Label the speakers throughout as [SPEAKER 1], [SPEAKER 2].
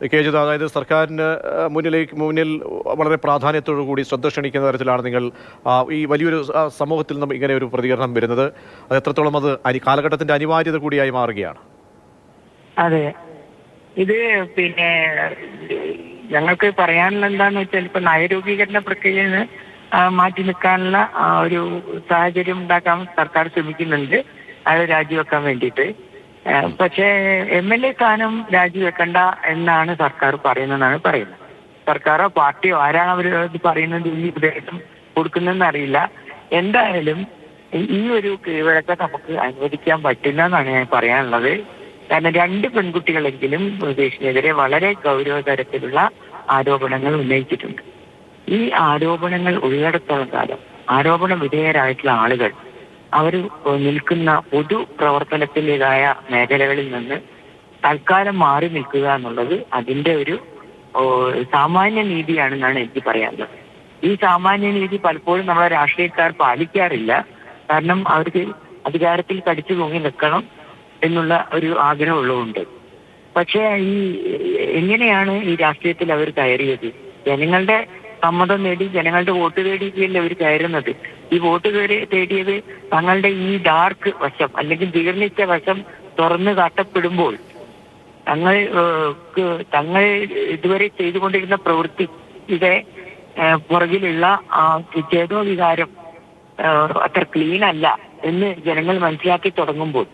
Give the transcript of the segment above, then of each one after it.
[SPEAKER 1] കേജിത് അതായത് സർക്കാരിന് ആ, മുന്നിലേക്ക് മുന്നിൽ വളരെ പ്രാധാന്യത്തോടു കൂടി ശ്രദ്ധ ക്ഷണിക്കുന്ന തരത്തിലാണ് നിങ്ങൾ ഈ വലിയൊരു സമൂഹത്തിൽ നിന്നും ഇങ്ങനെ ഒരു പ്രതികരണം വരുന്നത്. അത് എത്രത്തോളം അത് അനി കാലഘട്ടത്തിന്റെ അനിവാര്യത കൂടിയായി മാറുകയാണ്?
[SPEAKER 2] അതെ. ഇത് പിന്നെ ഞങ്ങൾക്ക് പറയാനുള്ള എന്താന്ന് വെച്ചാൽ ഇപ്പൊ നയരൂപീകരണ പ്രക്രിയയിൽ മാറ്റി നിൽക്കാനുള്ള ഒരു സാഹചര്യം ഉണ്ടാക്കാൻ സർക്കാർ ശ്രമിക്കുന്നുണ്ട്. അത് രാജിവെക്കാൻ വേണ്ടിയിട്ട്. പക്ഷേ എം എൽ എ സ്ഥാനം രാജിവെക്കണ്ട എന്നാണ് സർക്കാർ പറയുന്നതെന്നാണ് പറയുന്നത്. സർക്കാരോ പാർട്ടിയോ ആരാണ് അവർ പറയുന്നത് ഈ ഉപദേശം കൊടുക്കുന്നതെന്ന് അറിയില്ല. എന്തായാലും ഈ- ഒരു കീഴ്വഴക്കം നമുക്ക് അനുവദിക്കാൻ പറ്റില്ല എന്നാണ് ഞാൻ പറയാനുള്ളത്. കാരണം രണ്ട് പെൺകുട്ടികളെങ്കിലും മുകേഷിനെതിരെ വളരെ ഗൗരവതരത്തിലുള്ള ആരോപണങ്ങൾ ഉന്നയിച്ചിട്ടുണ്ട്. ഈ ആരോപണങ്ങൾ ഉള്ളിടത്തോളം കാലം ആരോപണ വിധേയരായിട്ടുള്ള ആളുകൾ അവർ നിൽക്കുന്ന പൊതു പ്രവർത്തനത്തിന്റെതായ മേഖലകളിൽ നിന്ന് തൽക്കാലം മാറി നിൽക്കുക എന്നുള്ളത് അതിന്റെ ഒരു സാമാന്യ നീതിയാണെന്നാണ് എനിക്ക് പറയാനുള്ളത്. ഈ സാമാന്യ നീതി പലപ്പോഴും നമ്മളെ രാഷ്ട്രീയക്കാർ പാലിക്കാറില്ല. കാരണം അവർക്ക് അധികാരത്തിൽ കടിച്ചു തൂങ്ങി നിൽക്കണം എന്നുള്ള ഒരു ആഗ്രഹം ഉള്ളതുകൊണ്ട്. പക്ഷേ ഈ എങ്ങനെയാണ് ഈ രാഷ്ട്രീയത്തിൽ അവർ കയറിയത്? ജനങ്ങളുടെ സമ്മതം നേടി ജനങ്ങളുടെ വോട്ട് നേടിയിട്ടല്ലേ അവർ കയറുന്നത്? ഈ വോട്ട് തേടി തേടിയത് തങ്ങളുടെ ഈ ഡാർക്ക് വശം അല്ലെങ്കിൽ ജീർണിച്ച വശം തുറന്നു കാട്ടപ്പെടുമ്പോൾ തങ്ങൾ തങ്ങൾ ഇതുവരെ ചെയ്തുകൊണ്ടിരുന്ന പ്രവൃത്തിയുടെ പുറകിലുള്ള ആ ചേതോ വികാരം അത്ര ക്ലീൻ അല്ല എന്ന് ജനങ്ങൾ മനസ്സിലാക്കി തുടങ്ങുമ്പോൾ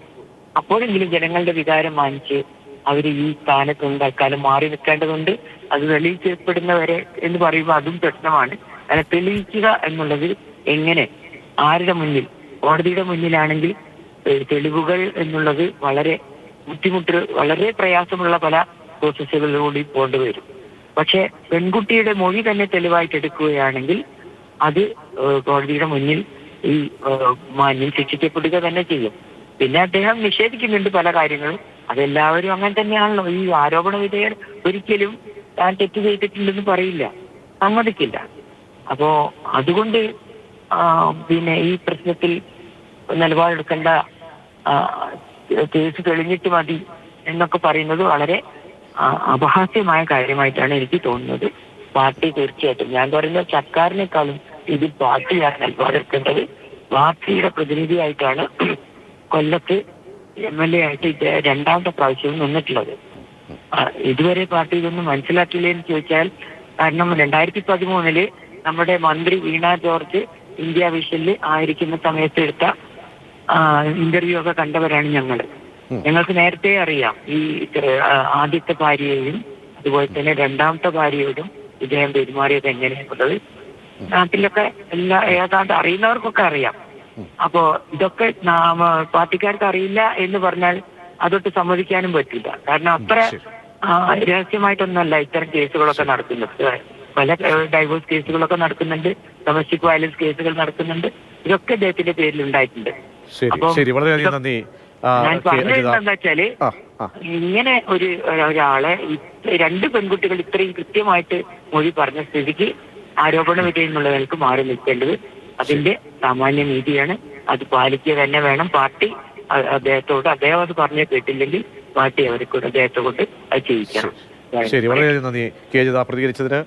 [SPEAKER 2] അപ്പോഴെങ്കിലും ജനങ്ങളുടെ വികാരം മാനിച്ച് അവർ ഈ സ്ഥാനത്ത് നിന്ന് തൽക്കാലം മാറി നിൽക്കേണ്ടതുണ്ട്. അത് തെളിയിക്കപ്പെടുന്നവരെ എന്ന് പറയുമ്പോൾ അതും പ്രശ്നമാണ്. അങ്ങനെ തെളിയിക്കുക എന്നുള്ളത് എങ്ങനെ? ആരുടെ മുന്നിൽ? കോടതിയുടെ മുന്നിലാണെങ്കിൽ തെളിവുകൾ എന്നുള്ളത് വളരെ ബുദ്ധിമുട്ട് വളരെ പ്രയാസമുള്ള പല പ്രോസസ്സുകളിലൂടെ പോകേണ്ടി വരും. പക്ഷെ പെൺകുട്ടിയുടെ മൊഴി തന്നെ തെളിവായിട്ട് എടുക്കുകയാണെങ്കിൽ അത് കോടതിയുടെ മുന്നിൽ ഈ മാന്യം ശിക്ഷിക്കപ്പെടുക തന്നെ ചെയ്യും. പിന്നെ അദ്ദേഹം നിഷേധിക്കുന്നുണ്ട് പല കാര്യങ്ങളും. അതെല്ലാവരും അങ്ങനെ തന്നെയാണല്ലോ. ഈ ആരോപണ വിധേയർ ഒരിക്കലും താൻ തെറ്റ് ചെയ്തിട്ടുണ്ടെന്ന് പറയില്ല. സമ്മതിക്കില്ല. അപ്പോ അതുകൊണ്ട് പിന്നെ ഈ പ്രശ്നത്തിൽ നിലപാടെടുക്കേണ്ട കേസ് തെളിഞ്ഞിട്ട് മതി എന്നൊക്കെ പറയുന്നത് വളരെ അപഹാസ്യമായ കാര്യമായിട്ടാണ് എനിക്ക് തോന്നുന്നത്. പാർട്ടി തീർച്ചയായിട്ടും ഞാൻ പറയുന്ന സർക്കാരിനേക്കാളും ഇതിൽ പാർട്ടിയാണ് നിലപാടെടുക്കേണ്ടത്. പാർട്ടിയുടെ പ്രതിനിധിയായിട്ടാണ് കൊല്ലത്ത് എം എൽ എ ആയിട്ട് ഇത് രണ്ടാമത്തെ പ്രാവശ്യവും നിന്നിട്ടുള്ളത്. ഇതുവരെ പാർട്ടി ഇതൊന്നും മനസ്സിലാക്കിയില്ലെന്ന് ചോദിച്ചാൽ കാരണം രണ്ടായിരത്തി പതിമൂന്നിൽ നമ്മുടെ മന്ത്രി വീണ ജോർജ് ഇന്ത്യ വിഷനിൽ ആയിരിക്കുന്ന സമയത്ത് എടുത്ത ഇന്റർവ്യൂ ഒക്കെ കണ്ടവരാണ് ഞങ്ങൾ ഞങ്ങൾക്ക് നേരത്തെ അറിയാം ഈ ആദ്യത്തെ ഭാര്യയെയും അതുപോലെ തന്നെ രണ്ടാമത്തെ ഭാര്യയോടും ഇദ്ദേഹം പെരുമാറിയത് എങ്ങനെയാണുള്ളത് നാട്ടിലൊക്കെ എല്ലാ ഏതാണ്ട് അറിയുന്നവർക്കൊക്കെ അറിയാം. അപ്പോ ഇതൊക്കെ പാർട്ടിക്കാർക്ക് അറിയില്ല എന്ന് പറഞ്ഞാൽ അതൊട്ട് സമ്മതിക്കാനും പറ്റില്ല. കാരണം അത്ര രഹസ്യമായിട്ടൊന്നുമല്ല രഹസ്യമായിട്ടൊന്നല്ല ഇത്തരം കേസുകളൊക്കെ നടക്കുന്നത് പല ഡൈവോഴ്സ് കേസുകളൊക്കെ നടക്കുന്നുണ്ട്. ഡൊമസ്റ്റിക് വയലൻസ് കേസുകൾ നടക്കുന്നുണ്ട്. ഇതൊക്കെ അദ്ദേഹത്തിന്റെ പേരിൽ ഉണ്ടായിട്ടുണ്ട്
[SPEAKER 1] ശരി വളരെയധികം നന്ദി.
[SPEAKER 2] ഞാൻ. പറഞ്ഞത്
[SPEAKER 1] വെച്ചാൽ
[SPEAKER 2] ഇങ്ങനെ ഒരു ഒരാളെ രണ്ട് പെൺകുട്ടികൾ ഇത്രയും കൃത്യമായിട്ട് മൊഴി പറഞ്ഞ സ്ഥിതിക്ക് ആരോപണ വിധേയമുള്ളവർക്ക് മാറി നിൽക്കേണ്ടത് അതിന്റെ സാമാന്യ നീതിയാണ്. അത് പാലിക്കുക തന്നെ വേണം. പാർട്ടി അദ്ദേഹത്തോട് അദ്ദേഹം അത് പറഞ്ഞേ കേട്ടില്ലെങ്കിൽ പാർട്ടി അവർക്ക് അദ്ദേഹത്തെ കൊണ്ട് അത് ചെയ്യിക്കണം.
[SPEAKER 1] ശരി വളരെയധികം നന്ദി. കെ. ജിത പ്രതികരിച്ചതിന്